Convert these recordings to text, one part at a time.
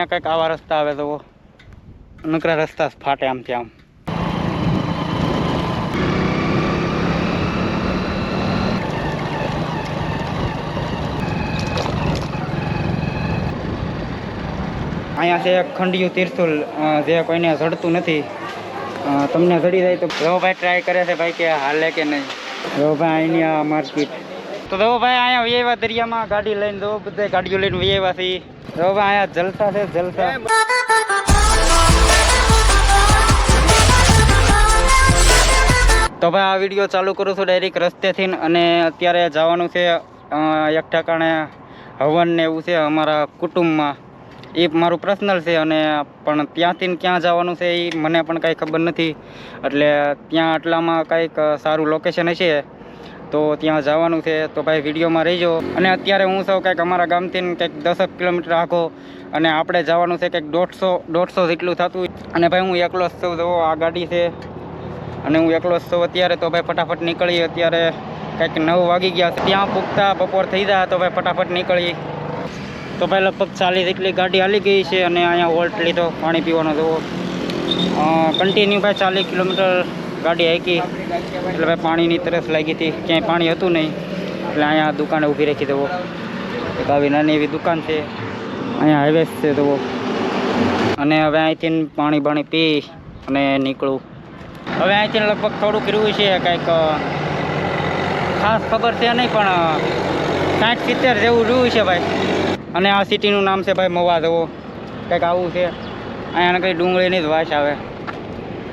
અહીંયા કંઈક આવા રસ્તા આવે તો નકરા રસ્તા ફાટે આમથી આમ અહીંયા છે એક ખંડિયું તીર્થુલ અ, જે કોઈને જડતું નથી. અ, તમને જડી જાય તો રવભાઈ ટ્રાય કરે છે ભાઈ કે હાલે કે નહીં. રવભાઈ અહીંની આ માર્કેટ તો રવભાઈ અહીંયા વ્યવા દરિયામાં ગાડી લઈને દો બધા ગાડીઓ લઈને વ્યવા છે રવભાઈ અહીંયા જલસા છે, જલસા. તો ભાઈ આ વીડિયો ચાલુ કરું છું ડાયરેક્ટ રસ્તેથી અને અત્યારે જવાનું છે એક ઠેકાણે હવન ને એવું છે, અમારા કુટુંબમાં. એ મારું પર્સનલ છે અને પણ ત્યાંથી ક્યાં જવાનું છે એ મને પણ કાંઈ ખબર નથી. એટલે ત્યાં આટલામાં કાંઈક સારું લોકેશન હશે. તો ત્યાં જવાનું છે, તો ભાઈ વિડીયોમાં રહીજો. અને અત્યારે હું સૌ કંઈક અમારા ગામથી કંઈક દસક કિલોમીટર આખો અને આપણે જવાનું છે કંઈક દોઢસો દોઢસો જેટલું થતું. અને ભાઈ હું એકલો જ છું જો આ ગાડી છે. અને હું એકલો છું અત્યારે, તો ભાઈ ફટાફટ નીકળી અત્યારે કંઈક નવ વાગી ગયા ત્યાં પૂગતા બપોર થઈ જાય, તો ભાઈ ફટાફટ નીકળી તો ભાઈ લગભગ ચાલીસ જેટલી ગાડી હાલી ગઈ છે, અને અહીંયા વોલ્ટ લીધો, પાણી પીવાનો જવો કન્ટિન્યુ ભાઈ ચાલીસ કિલોમીટર ગાડી હાકી. એટલે ભાઈ પાણીની તરસ લાગી હતી. ક્યાંય પાણી હતું નહીં. એટલે અહીંયા દુકાને ઊભી રાખી દેવો. એક આવી નાની એવી દુકાન છે. અહીંયા હાઈવે છે તો. અને હવે અહીંથી પાણી બાણી પી અને નીકળું. હવે અહીંથી લગભગ થોડુંક રહ્યું છે. કંઈક ખાસ ખબર છે નહીં, પણ સાઠ સિત્તેર જેવું રહ્યું છે ભાઈ. અને આ સિટીનું નામ છે ભાઈ મવા જવો. કંઈક આવું છે. અહીંયા કંઈ ડુંગળીની જ વાસ આવે.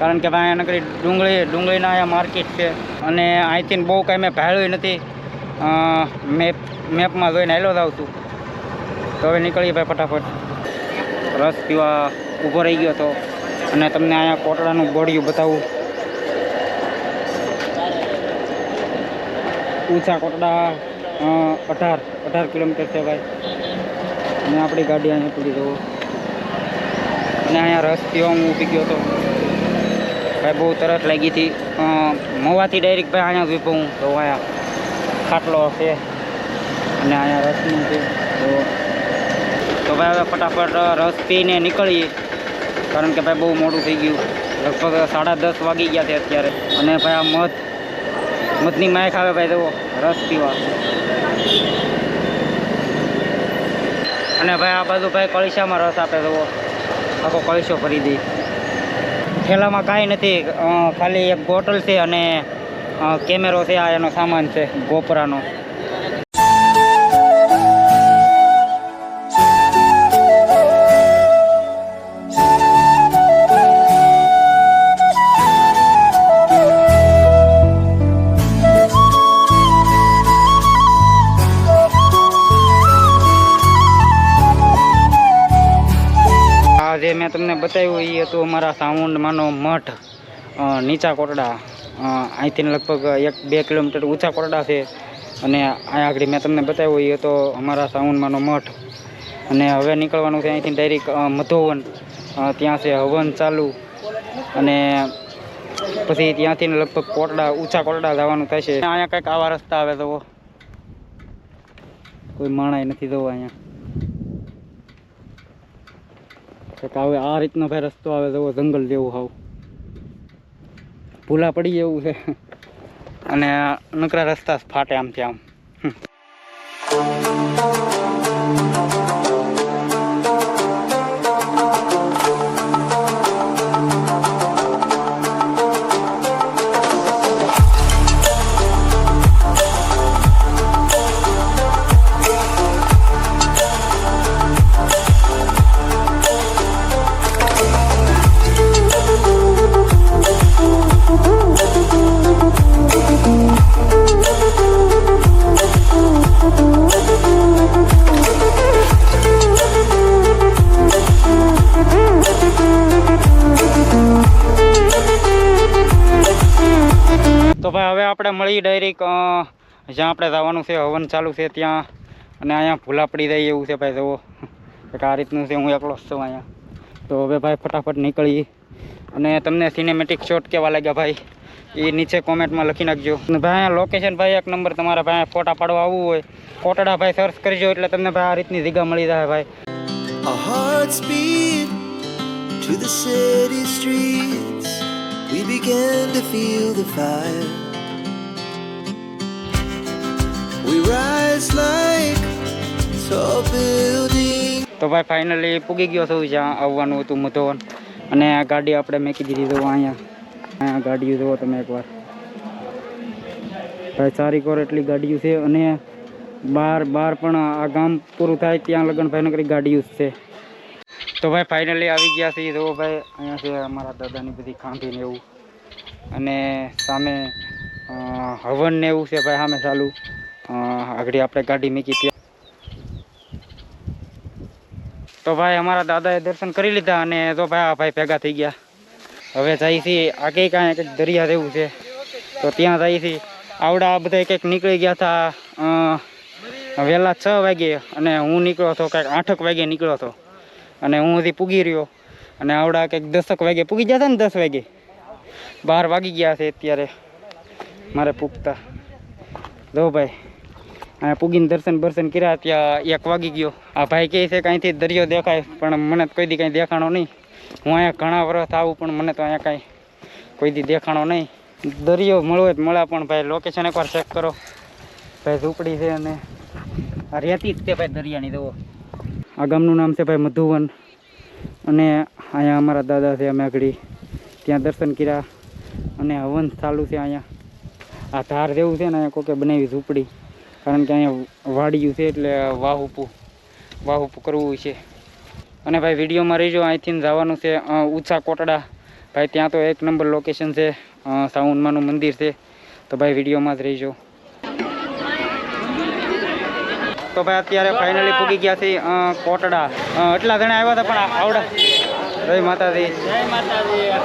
કારણ કે ભાઈ નકરી ડુંગળી, ડુંગળીના અહીંયા માર્કેટ છે. અને અહીંથી બહુ કાંઈ મેં ભાડ્યું નથી. મેપ, મેપમાં જોઈને હેલો જાઉં છું. તો હવે નીકળીએ ભાઈ ફટાફટ. રસ પીવા ઊભો રહી ગયો હતો અને તમને અહીંયા કોટડાનું બોડિયું બતાવું. ઊંચા કોટડા અઢાર અઢાર કિલોમીટર છે ભાઈ. અને આપણી ગાડી અહીંયા પડી જવું અને અહીંયા રસ પીવા હું ઊભી ગયો હતો ભાઈ બહુ તરસ લાગી હતી. મોવાથી ડાયરેક્ટ ભાઈ અહીંયા ઊભી હું. તો અહીંયા ખાટલો છે. અને અહીંયા રસનું છે. તો તો ભાઈ હવે ફટાફટ રસ પીને નીકળીએ. કારણ કે ભાઈ બહુ મોડું થઈ ગયું. લગભગ સાડા દસ વાગી ગયા છે અત્યારે. અને ભાઈ આ મધ, મધની માયક આવે ભાઈ જુઓ, રસ પીવા. અને ભાઈ આ બાજુ ભાઈ કળીસામાં રસ આપે જુઓ. આખો કળીસો ભરી દઈ થેલામાં કાંઈ નથી. ખાલી એક બોટલ છે અને કેમેરો છે, આ એનો સામાન છે, ગોપરાનો. બતાવ્યું એ હતું અમારા સાઉન્ડમાંનો મઠ નીચા કોટડા અહીંથી લગભગ એક બે કિલોમીટર ઊંચા કોટડા છે. અને અહીંયા આગળ મેં તમને બતાવ્યું એ હતો અમારા સાઉન્ડમાંનો મઠ. અને હવે નીકળવાનું છે અહીંથી ડાયરેક્ટ મધોવન. ત્યાં છે હવન ચાલુ. અને પછી ત્યાંથી લગભગ કોટડા ઊંચા કોટડા જવાનું થશે અહીંયા કંઈક આવા રસ્તા આવે તો કોઈ માણાય નથી જવું અહીંયા. કંઈક હવે આ રીતનો ભાઈ રસ્તો આવે તો જંગલ જેવું હાવ. ભૂલા પડી જેવું છે. અને નકરા રસ્તા ફાટે આમથી આમ. ભાઈ હવે આપણે મળી ડાયરેક જ્યાં આપણે જવાનું છે, હવન ચાલુ છે ત્યાં. અને અહીંયા ભૂલા પડી જાય એવું છે ભાઈ, જુઓ. કે આ રીતનું છે, હું એકલો છું અહીંયા. તો હવે ભાઈ ફટાફટ નીકળીએ અને તમને સિનેમેટિક શોટ કેવા લાગ્યા ભાઈ? એ નીચે કોમેન્ટમાં લખી નાખજો. ભાઈ લોકેશન ભાઈ, એક નંબર, તમારા ભાઈ ફોટા પાડવા આવવું હોય. ફોટાડા ભાઈ સર્ચ કરજો, એટલે તમને ભાઈ આ રીતની જગ્યા મળી જાય ભાઈ. A heart speed to the city streets. We began to feel the fire. We rise like tall buildings. તો ભાઈ ફાઇનલી પૂગી ગયો છું જ્યાં આવવાનું હતું મધોવન અને આ ગાડી આપણે મેકી દીધી તો અહીંયા અહીંયા ગાડીઓ જુઓ તમે એકવાર ભાઈ, સારી કોર એટલી ગાડીઓ છે અને બાર બાર પણ આ ગામ પૂરું થાય ત્યાં લગન ભાઈ નકરી ગાડીઓ છે તો ભાઈ ફાઇનલી આવી ગયા છીએ. જુઓ ભાઈ અહીંયા છે અમારા દાદાની બધી ખાંભી ને એવું. અને સામે હવન ને એવું છે ભાઈ સામે ચાલુ. આગળ આપણે ગાડી મૂકી ત્યાં. તો ભાઈ અમારા દાદાએ દર્શન કરી લીધા અને તો ભાઈ આ ભાઈ ભેગા થઈ ગયા. હવે જાય છે આગે કાંઈ કંઈક દરિયા જેવું છે. તો ત્યાં જાય છે આવડા બધા કંઈક નીકળી ગયા હતા. વહેલા છ વાગે અને હું નીકળ્યો હતો કાંઈક આઠક વાગે નીકળ્યો હતો. અને હું હજી પૂગી રહ્યો. અને આવડા કંઈક દસક વાગે પૂગી જતા ને દસ વાગે. બાર વાગી ગયા છે અત્યારે મારે પૂગતા. જો ભાઈ અહીંયા પૂગીને દર્શન બર્શન કર્યા ત્યાં એક વાગી ગયો. આ ભાઈ કહે છે કાંઈથી દરિયો દેખાય, પણ મને તો કોઈ દી કાંઈ દેખાણો નહીં. હું અહીંયા ઘણા વર્ષ આવું, પણ મને તો અહીંયા કાંઈ કોઈ દી દેખાણો નહીં. દરિયો મળવો જ મળે, પણ ભાઈ લોકેશન એકવાર ચેક કરો. ભાઈ ઝૂંપડી છે અને આ રેતી જ તે ભાઈ દરિયાની, જુઓ. આ ગામનું નામ છે ભાઈ મધુવન. અને અહીંયા અમારા દાદા છે અમે આગળ ત્યાં દર્શન કર્યા. અને હવન ચાલુ છે અહીંયા. આ ધાર જેવું છે ને અહીંયા કોકે બનાવી ઝૂંપડી. કારણ કે અહીંયા વાડિયું છે એટલે વાહુપું વાહુપું કરવું છે. અને ભાઈ વિડીયોમાં રહીજો, અહીંથી જવાનું છે ઉછા કોટડા. ભાઈ ત્યાં તો એક નંબર લોકેશન છે સાઉન્ડમાંનું મંદિર છે. તો ભાઈ વિડીયોમાં જ રહીજો. તો ભાઈ અત્યારે ફાઇનલી પૂગી ગયા છે કોટડા. એટલા જણા આવ્યા હતા, પણ આવડા. જય માતાજી.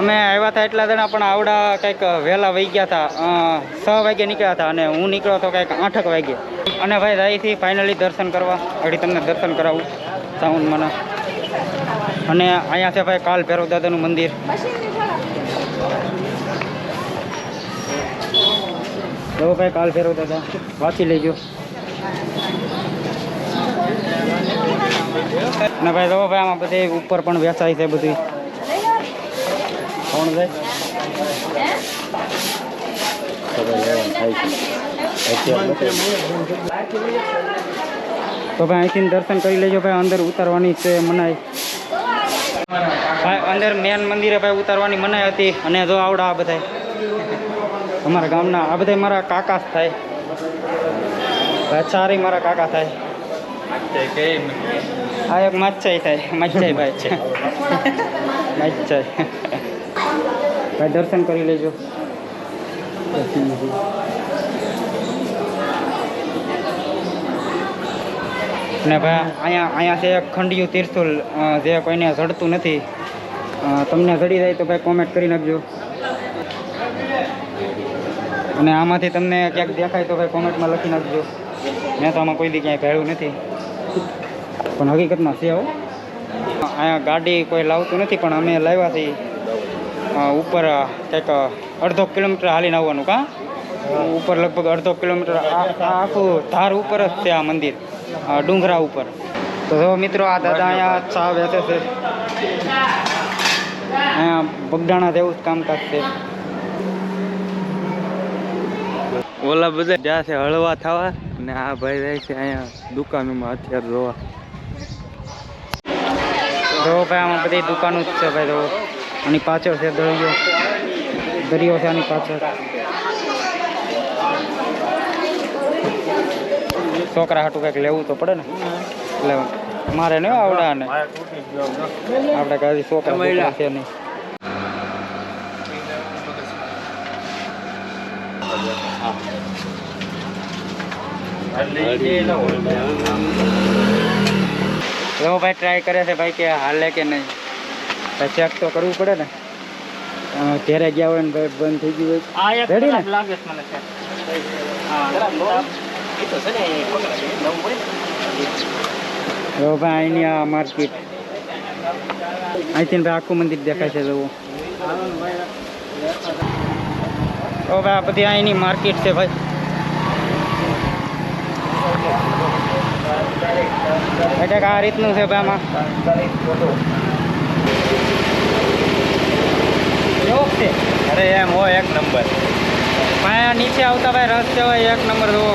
અમે આવ્યા હતા એટલા જણા, પણ આવડા કંઈક વહેલા વહી ગયા હતા. છ વાગે નીકળ્યા હતા અને હું નીકળ્યો હતો કંઈક આઠક વાગે. અને ભાઈ અહીંથી ફાઇનલી દર્શન કરવા. ઘડી તમને દર્શન કરાવું સાઉન્ડમાં અને અહીંયા છે ભાઈ કાલ ભૈરવ દાદાનું મંદિર. જો ભાઈ કાલ ભૈરવ દાદા. વાંચી લેજો. અને ભાઈ જો ભાઈ, આમાં બધી ઉપર પણ વેચાય છે બધી. કોણ ભાઈ તો ભાઈ, અહીંથી દર્શન કરી લેજો ભાઈ, અંદર ઉતારવાની છે મનાઈ. ભાઈ, અંદર મેન મંદિરે ભાઈ ઉતારવાની મનાઈ હતી અને જો આવડા આ બધા અમારા ગામના આ બધા મારા કાકા થાય. ચારેય મારા કાકા થાય. આ એક મચ્છાઈ થાય. મચ્છાઈ ભાઈ. મચ્છાઈ ભાઈ દર્શન કરી લેજો. ને ભાઈ અહીંયા અહીંયા છે એક ખંડિયું તીર્થુલ જે કોઈને જડતું નથી. તમને જડી જાય તો ભાઈ કોમેન્ટ કરી નાખજો. અને આમાંથી તમને ક્યાંક દેખાય તો ભાઈ કોમેન્ટમાં લખી નાખજો. મેં તો આમાં કોઈ દી ક્યાંય ભેળું નથી. પણ હકીકતમાં છે હો. અહીંયા ગાડી કોઈ લાવતું નથી, પણ અમે લાવ્યા ઉપર કંઈક અડધો કિલોમીટર હાલીને આવવાનું કાં? ઉપર લગભગ અડધો કિલોમીટર આખું ધાર ઉપર જ છે આ મંદિર ડુંગરા ઉપર. તો મિત્રો, આ દાદા અહીંયા ચા વેચે છે. અહીંયા બગડાણા જેવું જ કામકાજ છે. ઓલા બધા જ્યાં છે હળવા થવા ને આ ભાઈ રહે છે અહીંયા દુકાનોમાં, અત્યારે જોવા. જો ભાઈ આમાં બધી દુકાનો જ છે ભાઈ તો. આની પાછળ છે દરિયો. દરિયો છે આની પાછળ. છોકરા હાટું કંઈક લેવું તો પડે ને? એટલે મારે નહીં આવડે ને આપણે કાંઈ છોકરા છે નહીં. એવો ભાઈ ટ્રાય કરે છે ભાઈ કે હાલે કે નહીં. ભાઈ ચેક તો કરવું પડે ને. ઘેરે ગયા હોય ને ભાઈ બંધ થઈ ગયું હોય. રેડી ને? લો ભાઈ અહીંની આ માર્કેટ. અહીંથી ભાઈ આખું મંદિર દેખાય છે જવું. ઓ ભાઈ આ બધી અહીંની માર્કેટ છે ભાઈ. એટલે આ રીતનું છે ભાઈ આમાં. છે? અરે એમ હોય એક નંબર. ભાઈ નીચે આવતા ભાઈ રસ્તે હોય એક નંબર જોવો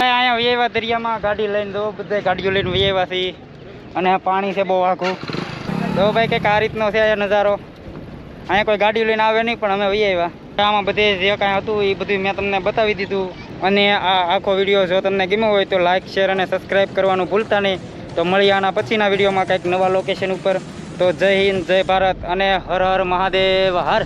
અહીંયા વ્યવા દરિયામાં ગાડી લઈને જો બધા ગાડીઓ લઈને વ્યવા છે અને પાણી છે બહુ આખું તો ભાઈ કંઈક આ રીતનો છે નજારો. અહીંયા કોઈ ગાડીઓ લઈને આવે નહીં પણ અમે વ્યવા આમાં બધે જે કાંઈ હતું એ બધું મેં તમને બતાવી દીધું. અને આ આખો વીડિયો જો તમને ગમ્યો હોય તો લાઇક શેર અને સબસ્ક્રાઈબ કરવાનું ભૂલતા નહીં. તો મળીએ આના પછીના વિડીયોમાં કંઈક નવા લોકેશન ઉપર. તો જય હિન્દ, જય ભારત અને હર હર મહાદેવ, હર.